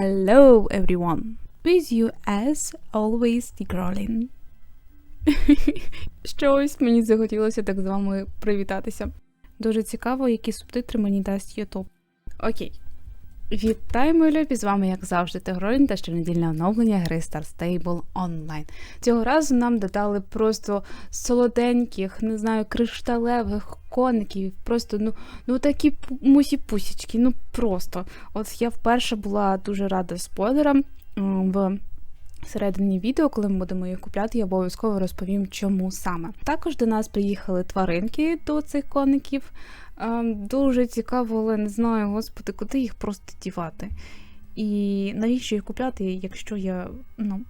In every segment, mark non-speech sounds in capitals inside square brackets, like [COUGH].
Hello everyone! With you as always the Grolin. [LAUGHS] Щось мені захотілося так з вами привітатися. Дуже цікаво, які субтитри мені дасть YouTube. Окей. Вітаємо, любі! З вами, як завжди, Тегролін та щонедільне оновлення гри Star Stable Online. Цього разу нам додали просто солоденьких, не знаю, кришталевих коників. Просто ну, ну такі мусі-пусічки, ну просто. От я вперше була дуже рада спойлерам в середині відео, коли ми будемо їх купляти, я обов'язково розповім, чому саме. Також до нас приїхали тваринки до цих коників. Ем, Дуже цікаво, але не знаю, господи, куди їх просто дівати. І навіщо їх купляти, якщо я ну,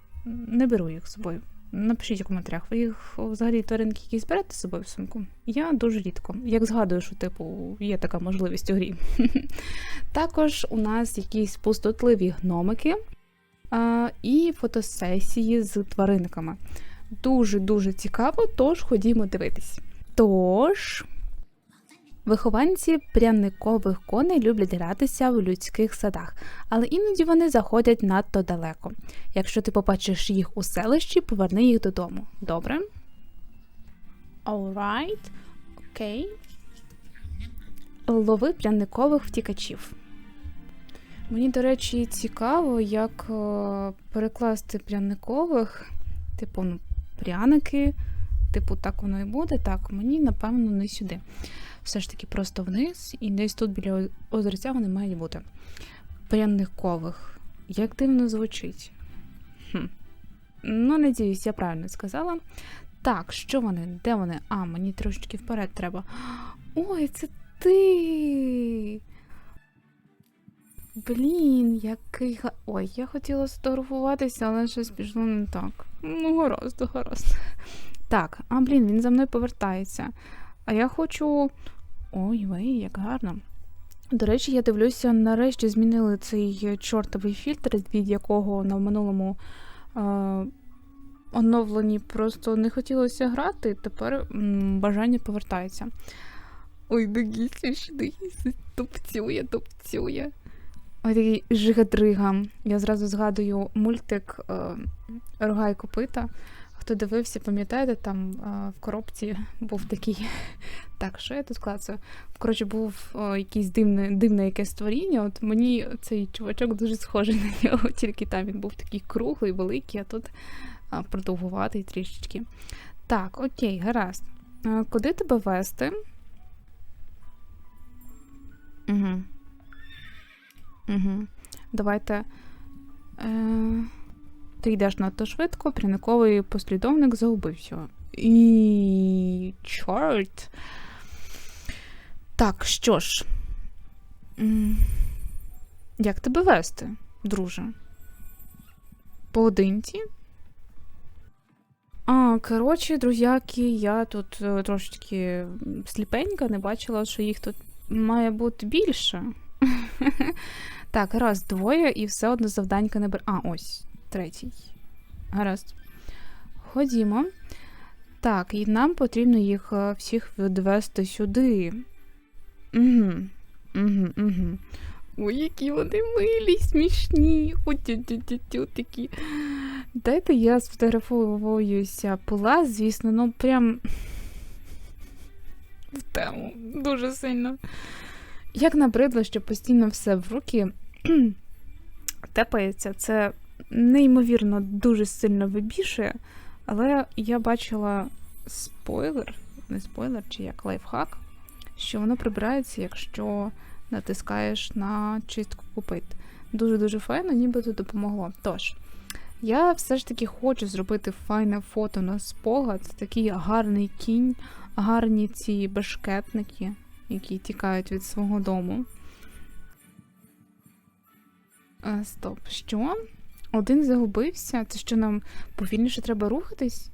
не беру їх з собою. Напишіть у коментарях, ви їх взагалі тваринки якісь берете з собою в сумку? Я дуже рідко. Як згадую, що типу є така можливість у грі. [LAUGHS] Також у нас якісь пустотливі гномики а, і фотосесії з тваринками. Дуже-дуже цікаво, тож ходімо дивитись. Тож. Вихованці пряникових коней люблять гратися в людських садах, але іноді вони заходять надто далеко. Якщо ти побачиш їх у селищі, поверни їх додому. Добре? Alright. Окей. Лови пряникових втікачів. Мені, до речі, цікаво, як е, перекласти пряникових, типу, ну, пряники, типу, так воно і буде. Так, мені, напевно, не сюди все ж таки просто вниз, і десь тут біля озерця вони мають бути. Пряникових. Як дивно звучить. Хм. Ну, надіюсь, я правильно сказала. Так, що вони? Де вони? А, мені трошечки вперед треба. Ой, це ти. Блін, який. га- Ой, я хотіла сфотографуватися, але щось пішло не так. Ну, гаразд, гаразд. Так, а блін, він за мною повертається. А я хочу. Ой, вей, як гарно. До речі, я дивлюся, нарешті змінили цей чортовий фільтр, від якого на минулому е- оновленні просто не хотілося грати, тепер м, бажання повертається. Ой, догіться, догіться, тупцює, тупцює. Ой, такий жигадрига. Я зразу згадую мультик е- Рога і копита. Хто дивився, пам'ятаєте, там в коробці [LAUGHS] був такий. [LAUGHS] Так, що я тут клацаю? Коротше, був о, якийсь дивне, дивне якесь створіння. От мені цей чувачок дуже схожий [LAUGHS] на нього, тільки там він був такий круглий, великий, а тут продовгуватий трішечки. Так, окей, гаразд. Куди тебе вести? Угу. Угу. Давайте. Е... Ти йдеш надто швидко, пряниковий послідовник загубився. І. чорт. Так, що ж. Як тебе вести, друже? Поодинці? А, коротше, друзяки, я тут е, трошечки сліпенька, не бачила, що їх тут має бути більше. [LAUGHS] Так, раз, двоє, і все одно завданька не бер. А, ось третій. Гаразд. Ходімо. Так, і нам потрібно їх е, всіх відвести сюди. Угу. Угу, угу. Ой, які вони милі, смішні. Отю-тю-тю-тю такі. Дайте я сфотографуюся пила, звісно, ну прям в тему дуже сильно. Як набридло, що постійно все в руки [CLEARS THROAT] тепається, це неймовірно дуже сильно вибішує, але я бачила спойлер, не спойлер, чи як лайфхак, що воно прибирається, якщо натискаєш на чистку купит. Дуже-дуже файно, ніби це допомогло. Тож, я все ж таки хочу зробити файне фото на спогад. Це такий гарний кінь, гарні ці бешкетники, які тікають від свого дому. Е, Стоп, що? Один загубився? Це що нам повільніше треба рухатись?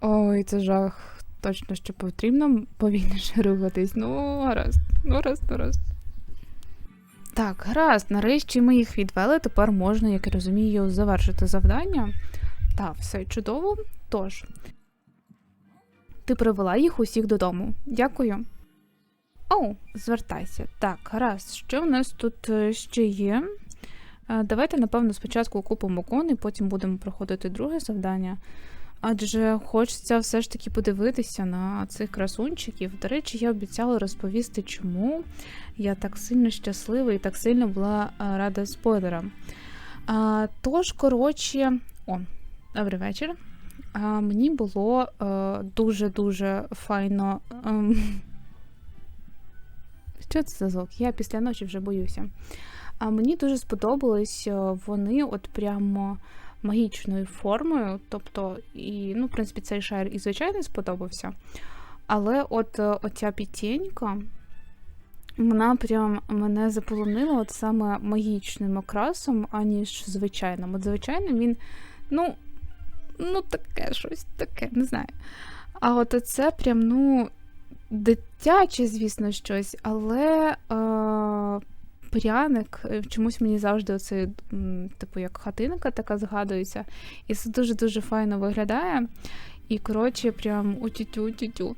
Ой, це жах. Точно, що потрібно повільніше [LAUGHS] рухатись. Ну, гаразд, ну, гаразд, гаразд. Так, гаразд, нарешті ми їх відвели, тепер можна, як я розумію, завершити завдання. Так, все чудово. Тож, ти привела їх усіх додому. Дякую. Оу, звертайся. Так, гаразд, що в нас тут е, ще є? Давайте, напевно, спочатку купимо кони, потім будемо проходити друге завдання. Адже хочеться все ж таки подивитися на цих красунчиків. До речі, я обіцяла розповісти, чому я так сильно щаслива і так сильно була рада спойлерам. А, тож, коротше, о, добрий вечір. А, мені було е, дуже-дуже файно. ем, [LAUGHS] що це за звук? Я після ночі вже боюся. А мені дуже сподобались е, вони от прямо магічною формою. Тобто, і, ну, в принципі, цей шар і звичайно сподобався. Але от е, оця пітєнька, вона прям мене заполонила от саме магічним окрасом, аніж звичайним. От звичайним він, ну, ну таке щось, таке, не знаю. А от це прям, ну, дитяче, звісно, щось, але. Е- Пряник, е, чомусь мені завжди оце, типу, як хатинка така згадується. І це дуже-дуже файно виглядає. І, коротше, прям утю-тю-тю-тю.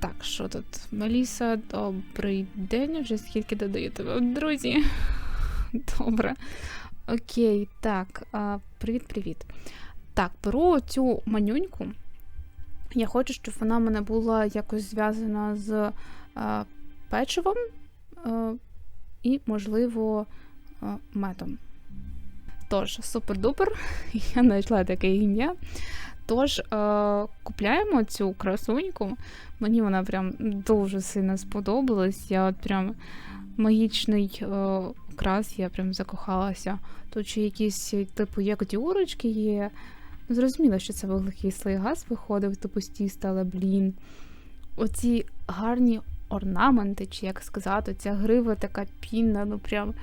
Так, що тут? Меліса, добрий день. Вже скільки додаєте вам, друзі? [LAUGHS] Добре. Окей, так. Привіт-привіт. Так, беру цю манюньку. Я хочу, щоб вона в мене була якось зв'язана з а, печивом. а, і, можливо, е, медом. Тож, супер-дупер, [LAUGHS] я знайшла таке ім'я. Тож, е, купляємо цю красуньку. Мені вона прям дуже сильно сподобалась. Я от прям магічний е, окрас, я прям закохалася. Тут ще якісь, типу, як діорочки є. Зрозуміло, що це вуглекислий газ виходив, типу стіста, але блін. Оці гарні орнаменти, чи як сказати, ця грива така пінна, ну прям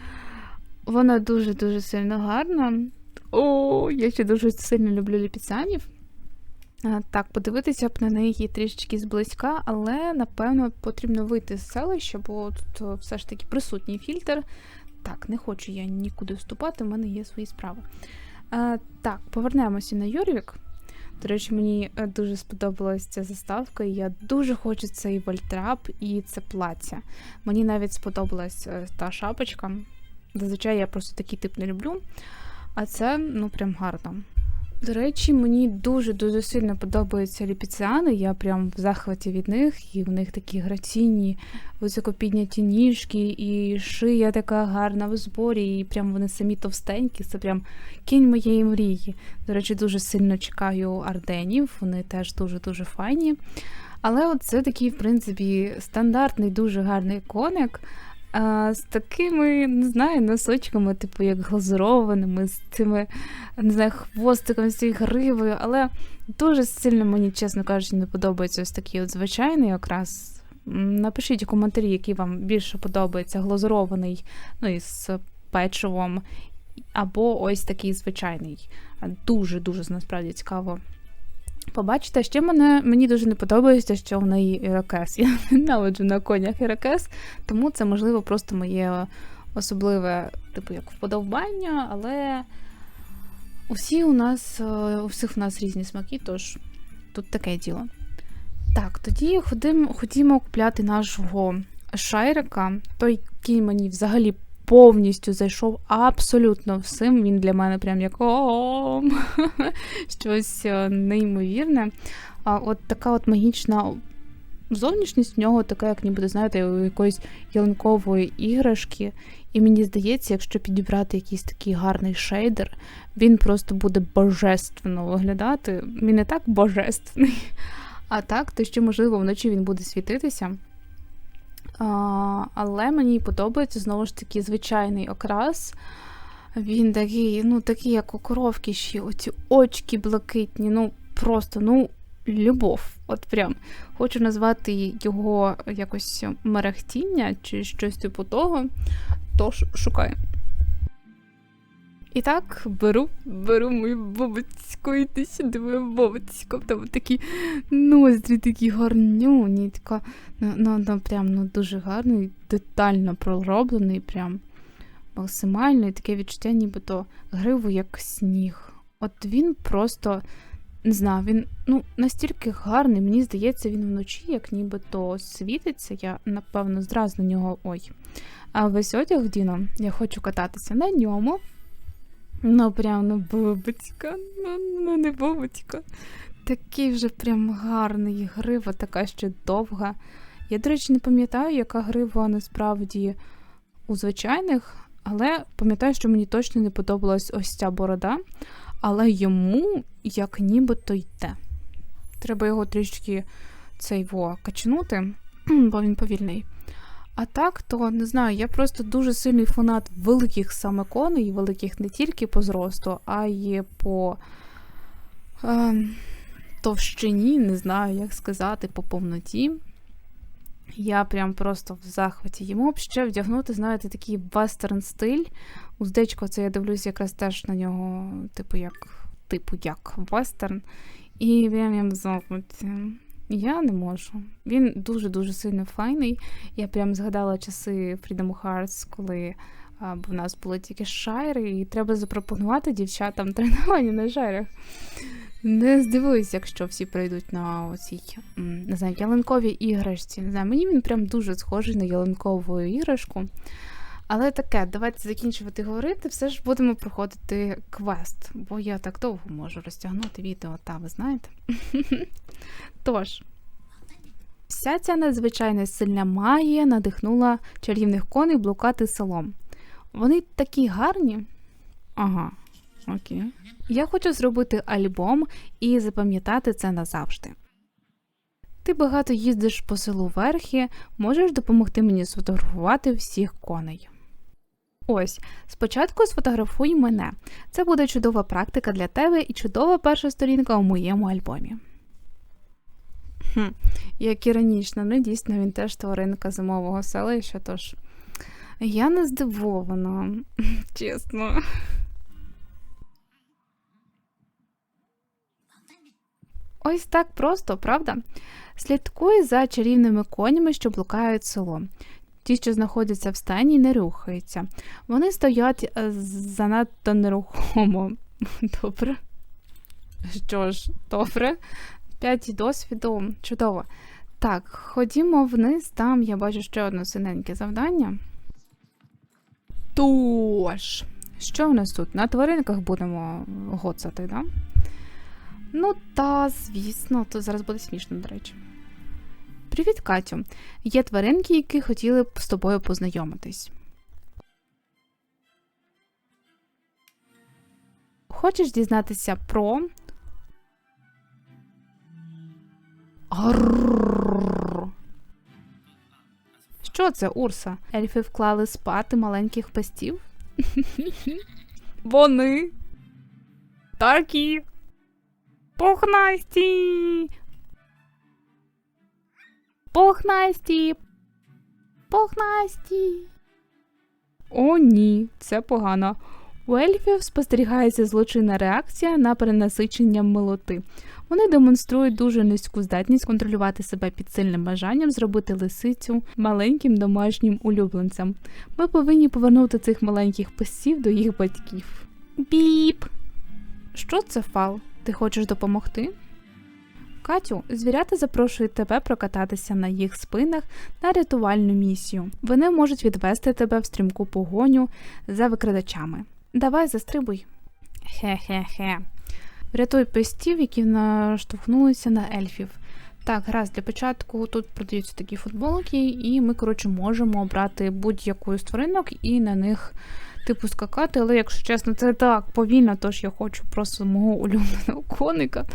вона дуже-дуже сильно гарна. О, я ще дуже сильно люблю ліпіцанів. Так, подивитися б на неї трішечки зблизька, але, напевно, потрібно вийти з селища, бо тут все ж таки присутній фільтр. Так, не хочу я нікуди вступати, в мене є свої справи. Так, повернемося на Юрвік. До речі, мені е, дуже сподобалася ця заставка, і я дуже хочу цей вольтрап і це плаття. Мені навіть сподобалась е, та шапочка. Зазвичай я просто такий тип не люблю. А це, ну, прям гарно. До речі, мені дуже-дуже сильно подобаються ліпіціани. Я прям в захваті від них, і в них такі граційні, високопідняті ніжки, і шия така гарна в зборі, і прям вони самі товстенькі. Це прям кінь моєї мрії. До речі, дуже сильно чекаю арденів, вони теж дуже-дуже файні. Але це такий, в принципі, стандартний, дуже гарний коник. А, З такими, не знаю, носочками, типу, як глазурованими, з цими, не знаю, хвостиком, з цією гривою, але дуже сильно мені, чесно кажучи, не подобається ось такий от звичайний окрас. Напишіть у коментарі, який вам більше подобається, глазурований, ну із печивом, або ось такий звичайний. Дуже-дуже насправді цікаво. Побачите, ще мене, мені дуже не подобається, що в неї ірокез. Я [LAUGHS] ненавиджу на конях ірокез, тому це, можливо, просто моє особливе, типу, як вподобання, але усі у нас, у всіх у нас різні смаки, тож тут таке діло. Так, тоді ходимо, ходімо купляти нашого шайрика, той, який мені взагалі повністю зайшов абсолютно всім. Він для мене прям як о [LAUGHS] щось е, неймовірне. А от така от магічна зовнішність в нього така, як ніби, знаєте, у якоїсь ялинкової іграшки. І мені здається, якщо підібрати якийсь такий гарний шейдер, він просто буде божественно виглядати. Він не так божественний. [LAUGHS] А так, то ще, можливо, вночі він буде світитися. Але мені подобається знову ж таки звичайний окрас. Він такий, ну, такий, як у коровки ще оці очки блакитні, ну, просто, ну, любов. От прям. Хочу назвати його якось мерехтіння чи щось типу того, тож шукаю. І так, беру, беру мою бабицьку, іди сюди, моя бабицька. Там такі ноздрі, такі гарнюні, така, ну, ну, ну, прям ну, дуже гарний, детально пророблений, прям максимально, і таке відчуття, нібито гриву, як сніг. От він просто Не знаю, він ну, настільки гарний, мені здається, він вночі, як нібито світиться. Я, напевно, зразу на нього. Ой. А весь одяг Діно, я хочу кататися на ньому. Ну, прям ну, бубочка, ну, ну не бубочка. Такий вже прям гарний, грива така ще довга. Я, до речі, не пам'ятаю, яка грива насправді у звичайних, але пам'ятаю, що мені точно не подобалась ось ця борода, але йому як нібито йде. Треба його трішки цей во качнути, [CLEARS THROAT] бо він повільний. А так, то не знаю, я просто дуже сильний фанат великих саме коней, великих не тільки по зросту, а й по е, товщині, не знаю, як сказати, по повноті. Я прям просто в захваті. Йому б ще вдягнути, знаєте, такий вестерн стиль. Уздечко, це я дивлюсь якраз теж на нього, типу, як типу, як вестерн. І прям я в захваті. Я не можу. Він дуже-дуже сильно файний. Я прям згадала часи Freedom Hearts, коли а, в нас були тільки шайри, і треба запропонувати дівчатам тренування на шайрах. Не здивуюсь, якщо всі прийдуть на оцій, не знаю, ялинковій іграшці. Не знаю, мені він прям дуже схожий на ялинкову іграшку. Але таке, давайте закінчувати говорити, все ж будемо проходити квест, бо я так довго можу розтягнути відео, та ви знаєте. [LAUGHS] Тож, вся ця надзвичайно сильна магія надихнула чарівних коней блукати селом. Вони такі гарні. Ага, окей. Я хочу зробити альбом і запам'ятати це назавжди. Ти багато їздиш по селу верхи, можеш допомогти мені сфотографувати всіх коней. Ось, спочатку сфотографуй мене. Це буде чудова практика для тебе і чудова перша сторінка у моєму альбомі. Хм, Як іронічно, ну дійсно він теж тваринка зимового селища, тож я не здивована, [LAUGHS] чесно. Ось так просто, правда? Слідкуй за чарівними конями, що блукають село. Ті, що знаходяться в стані, не рухаються. Вони стоять е, занадто нерухомо. [LAUGHS] Добре. Що ж, добре. П'ять досвіду. Чудово. Так, ходімо вниз, там я бачу ще одне синеньке завдання. Тож, що в нас тут? На тваринках будемо гоцати, да? Ну, та, звісно, то зараз буде смішно, до речі. Привіт, Катю. Є тваринки, які хотіли б з тобою познайомитись. Хочеш дізнатися про. Аррррррр. Що це, Урса? Ельфи вклали спати маленьких пестів? Вони такі пухнасті. Пухнасті. Пухнасті. О, ні, це погано. У ельфів спостерігається злочинна реакція на перенасичення милоти. Вони демонструють дуже низьку здатність контролювати себе під сильним бажанням зробити лисицю маленьким домашнім улюбленцем. Ми повинні повернути цих маленьких песів до їх батьків. Біп! Що це фал? Ти хочеш допомогти? Катю, звірята запрошують тебе прокататися на їх спинах на рятувальну місію. Вони можуть відвести тебе в стрімку погоню за викрадачами. Давай застрибуй. Хе-хе-хе. Врятуй пестів, які наштовхнулися на ельфів. Так, раз для початку тут продаються такі футболки, і ми, коротше, можемо обрати будь-яку з тваринок і на них типу скакати. Але, якщо чесно, це так повільно, тож я хочу просто мого улюбленого коника.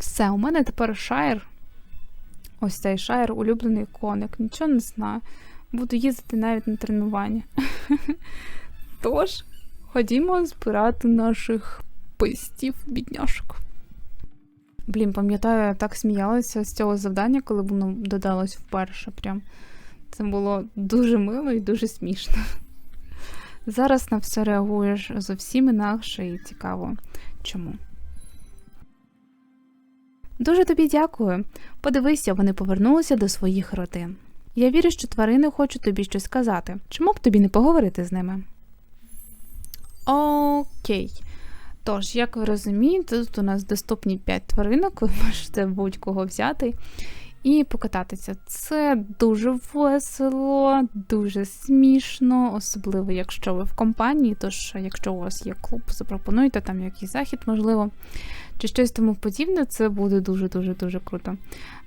Все, у мене тепер шайр. Ось цей шайр, улюблений коник. Нічого не знаю. Буду їздити навіть на тренування. [LAUGHS] Тож, ходімо збирати наших пистів, бідняшок. Блін, пам'ятаю, я так сміялася з цього завдання, коли воно додалось вперше. Прям. Це було дуже мило і дуже смішно. Зараз на все реагуєш зовсім інакше і цікаво чому. Дуже тобі дякую. Подивися, вони повернулися до своїх родин. Я вірю, що тварини хочуть тобі щось сказати. Чому б тобі не поговорити з ними? Окей. Тож, як ви розумієте, тут у нас доступні 5 тваринок, ви можете будь-кого взяти і покататися. Це дуже весело, дуже смішно, особливо якщо ви в компанії. Тож, якщо у вас є клуб, запропонуйте там якийсь захід, можливо, чи щось тому подібне, це буде дуже-дуже дуже круто.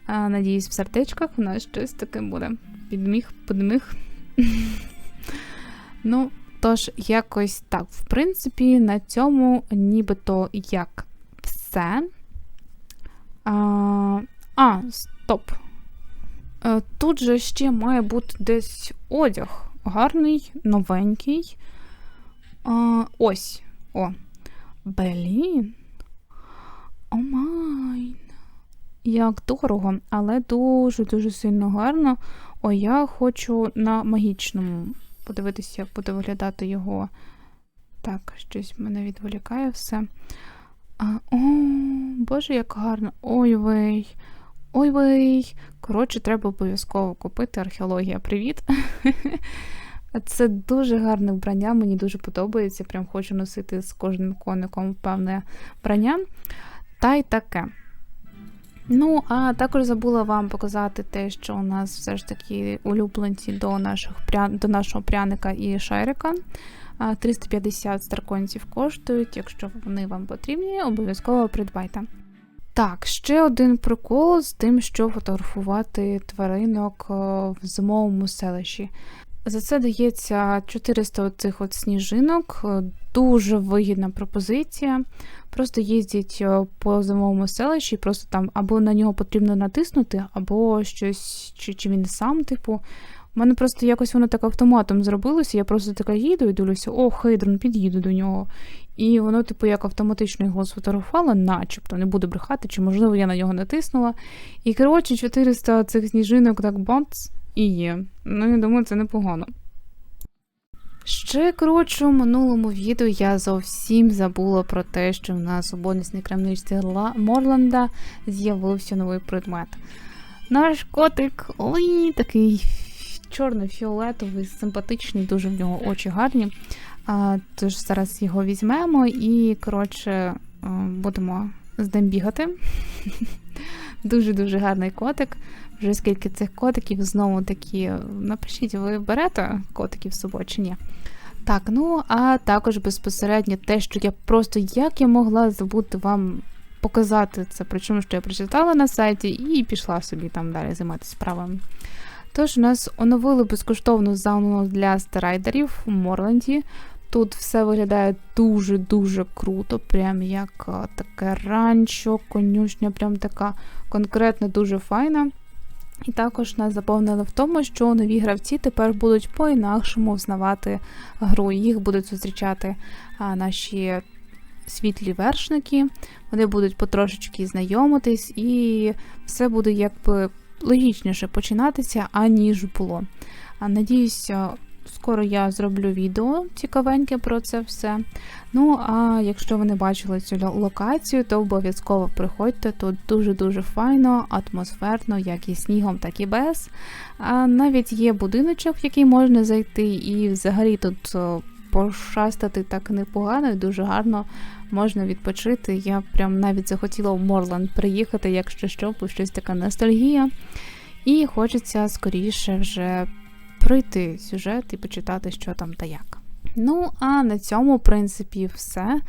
Надіюсь, в сердечках у нас щось таке буде. Підміг, подміг. [LAUGHS] Ну, тож, якось так. В принципі, на цьому нібито як все. А, а стоп. Е, Тут же ще має бути десь одяг. Гарний, новенький. А, ось. О. Блін. О майн. Як дорого, але дуже-дуже сильно гарно. О, я хочу на магічному подивитися, як буде виглядати його. Так, щось мене відволікає все. А, О, боже, як гарно. Ой вей. Ой вей. Коротше, треба обов'язково купити археологія. Привіт. [LAUGHS] Це дуже гарне вбрання, мені дуже подобається. Прям хочу носити з кожним коником певне вбрання. Та й таке. Ну, а також забула вам показати те, що у нас все ж таки улюбленці до наших до нашого пряника і шайрика. 350 старконців коштують. Якщо вони вам потрібні, обов'язково придбайте. Так, ще один прикол з тим, що фотографувати тваринок е, в зимовому селищі. За це дається 400 цих от сніжинок, е, дуже вигідна пропозиція. Просто їздять е, по зимовому селищі, просто там або на нього потрібно натиснути, або щось, чи, чи він сам, типу. У мене просто якось воно так автоматом зробилося. Я просто така їду і дивлюся, о, хейдрон, під'їду до нього. І воно, типу, як автоматично його сфотографувало, начебто, не буду брехати, чи, можливо, я на нього натиснула. І, коротше, 400 цих сніжинок так бац, і є. Ну, я думаю, це непогано. Ще коротше, у минулому відео я зовсім забула про те, що в нас у бонусній крамничці Ла- Морланда з'явився новий предмет. Наш котик, ой, такий чорно-фіолетовий, симпатичний, дуже в нього очі гарні. Тож зараз його візьмемо і, коротше, будемо з бігати. [LAUGHS] Дуже-дуже гарний котик. Вже скільки цих котиків знову такі. Напишіть, ви берете котиків з собою чи ні? Так, ну а також безпосередньо те, що я просто як я могла забути вам показати це, причому що я прочитала на сайті і пішла собі там далі займатися справами. Тож у нас оновили безкоштовну зону для старайдерів у Морленді. Тут все виглядає дуже-дуже круто, прям як таке ранчо, конюшня, прям така конкретно дуже файна. І також нас заповнили в тому, що нові гравці тепер будуть по-інакшому взнавати гру. Їх будуть зустрічати наші світлі вершники, вони будуть потрошечки знайомитись, і все буде якби логічніше починатися, аніж було. А, Надіюся, скоро я зроблю відео цікавеньке про це все. Ну, а якщо ви не бачили цю локацію, то обов'язково приходьте. Тут дуже-дуже файно, атмосферно, як і снігом, так і без. Навіть є будиночок, в який можна зайти, і взагалі тут пошастати так непогано і дуже гарно можна відпочити. Я прям навіть захотіла в Морланд приїхати, якщо що, бо щось така ностальгія. І хочеться скоріше вже пройти сюжет і почитати, що там та як. Ну, а на цьому, в принципі, все.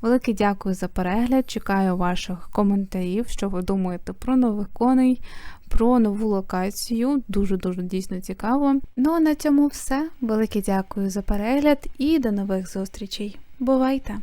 Велике дякую за перегляд. Чекаю ваших коментарів, що ви думаєте про нових коней, про нову локацію. Дуже-дуже дійсно цікаво. Ну а на цьому все. Велике дякую за перегляд і до нових зустрічей. Бувайте!